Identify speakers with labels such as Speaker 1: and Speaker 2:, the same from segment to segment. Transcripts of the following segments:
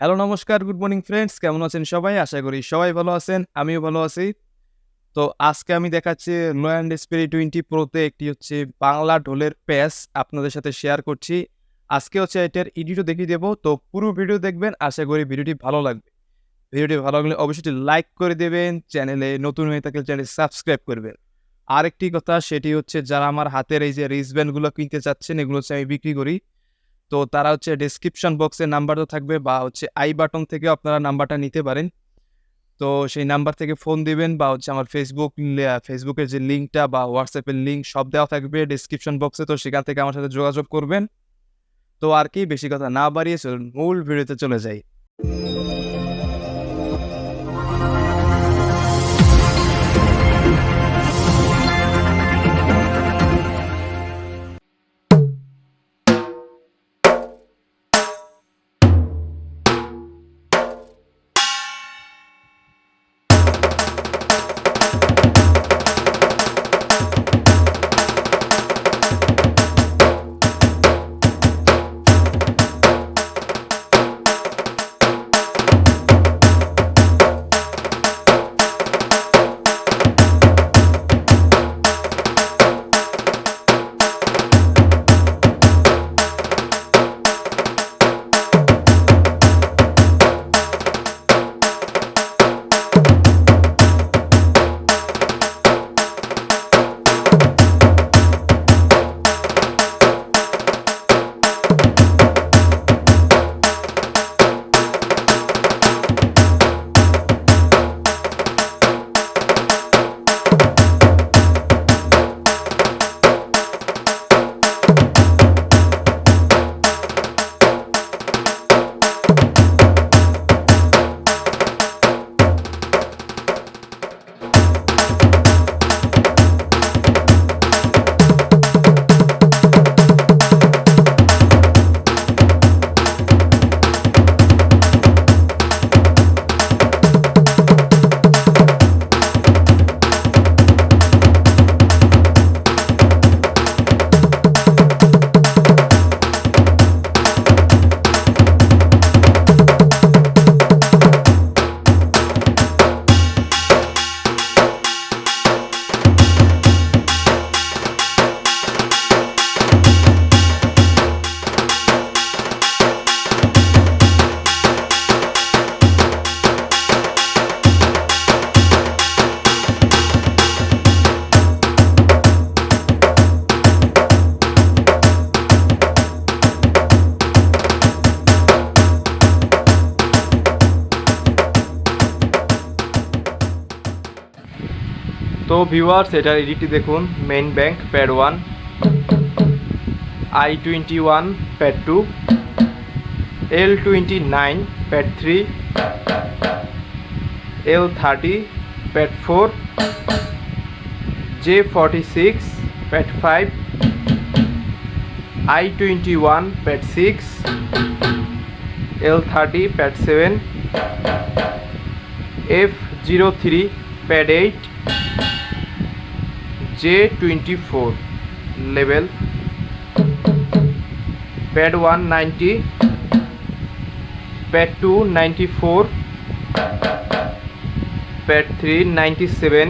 Speaker 1: Hello নমস্কার good morning friends কেমন আছেন সবাই? আশা করি সবাই ভালো আছেন, আমিও ভালো আছি। তো আজকে আমি দেখাচ্ছি লো অ্যান্ড স্পিরি টোয়েন্টি প্রোতে একটি হচ্ছে বাংলা ঢোলের প্যাস আপনাদের সাথে শেয়ার করছি। আজকে হচ্ছে এটার এডিটও দেখিয়ে দেবো। তো পুরো ভিডিও দেখবেন, আশা করি ভিডিওটি ভালো লাগবে। ভিডিওটি ভালো লাগলে অবশ্যই লাইক করে দেবেন চ্যানেলে নতুন হয়ে থাকলে চ্যানেল সাবস্ক্রাইব করবেন। আরেকটি কথা, সেটি হচ্ছে যারা আমার হাতের এই যে রিসব্যান্ডগুলো কিনতে চাচ্ছেন, এগুলো হচ্ছে আমি বিক্রি করি। তো তারা হচ্ছে ডিসক্রিপশন বক্সে নাম্বারও থাকবে বা হচ্ছে আই বাটন থেকে আপনারা নাম্বারটা নিতে পারেন। তো সেই নাম্বার থেকে ফোন দিবেন বা হচ্ছে আমার ফেসবুক ফেসবুকের যে লিঙ্কটা বা হোয়াটসঅ্যাপের লিঙ্ক সব দেওয়া থাকবে ডিসক্রিপশন বক্সে তো সেখান থেকে আমার সাথে যোগাযোগ করবেন। তো আর কি, বেশি কথা না বাড়িয়ে চলুন, মূল ভিডিওতে চলে যাই। তো ভিউয়ার্স এটার এডিটটি দেখুন main bank pad one I twenty one pad two L twenty nine pad three L thirty pad four J forty six pad five I twenty one pad six L thirty pad seven F zero three pad eight J twenty four level pad one ninety pad two ninety four pad three ninety seven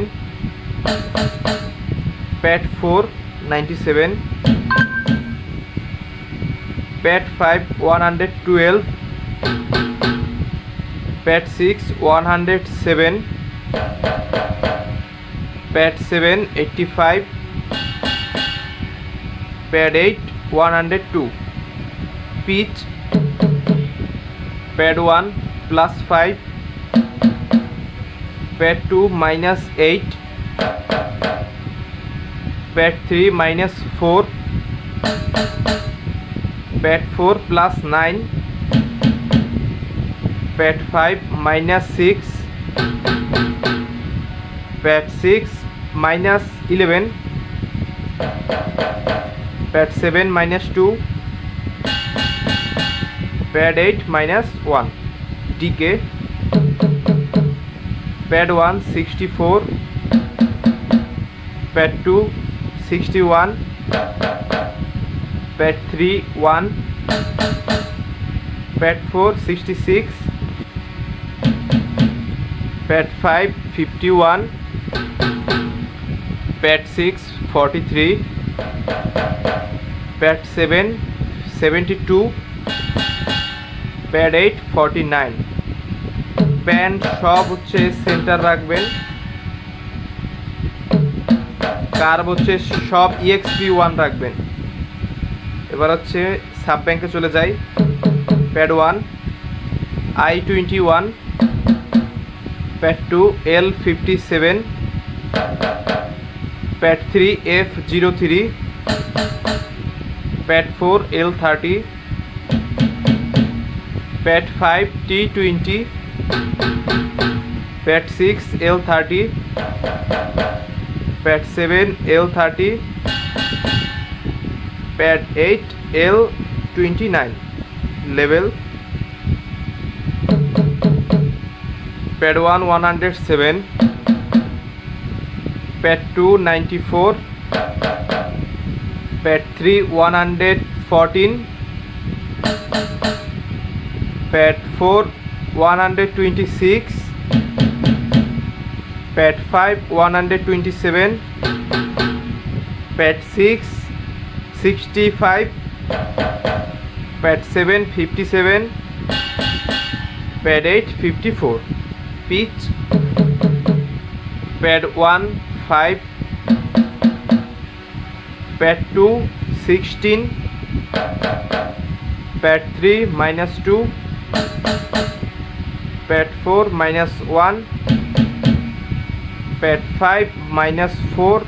Speaker 1: pad four ninety seven pad five one hundred twelve pad six one hundred seven pad seven eighty five, pad eight one hundred two, pitch pad one plus five, pad two minus eight, pad three minus four, pad four plus nine, pad five minus six pad six minus eleven pad seven minus two pad eight minus one DK pad one sixty four pad two sixty one pad three one pad four sixty six pad five fifty one pad six, forty three pad seven, seventy two pad eight, forty nine. Pan সব হচ্ছে centre রাখবেন। Curve হচ্ছে সব EXP one রাখবেন। এবার হচ্ছে sub ব্যাংকে চলে যাই। Pad one, I twenty one pad two, L fifty seven pad three F zero three, pad four L thirty, pad five T twenty, pad six L thirty, pad seven L thirty, pad eight L twenty nine. Level. Pad one one hundred seven. Pad two ninety four, pad three one hundred fourteen, pad four one hundred twenty six, pad five one hundred twenty seven, pad six sixty five, pad seven fifty seven, pad eight fifty four. Pitch. Pad one five pad two sixteen pad three minus two pad four minus one pad five minus four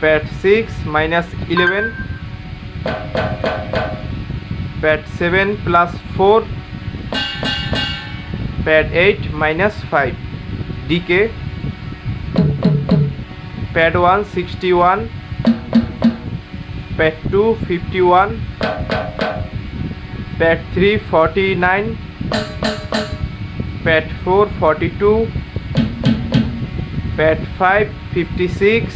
Speaker 1: pad six minus eleven pad seven plus four pad eight minus five DK pad one sixty one, pad two fifty one, pad three forty nine, pad four forty two, pad five fifty six,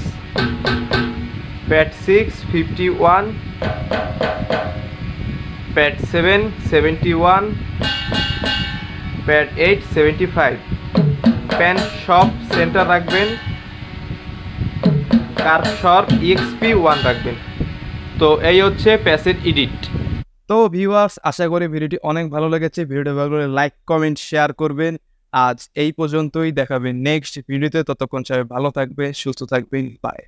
Speaker 1: pad six fifty one, pad seven seventy one, pad eight seventy five. Pan সব centre রাখবেন। Cursor EXP one রাখবেন। তো এই হচ্ছে passage edit তো viewers আশা করি ভিডিওটি অনেক ভালো লেগেছে। ভিডিওটি ভালো করে লাইক কমেন্ট শেয়ার করবেন। আজ এই পর্যন্তই। দেখাবেন নেক্সট ভিডিওতে। ততক্ষণ সবাই ভালো থাকবে, সুস্থ থাকবেন। বাই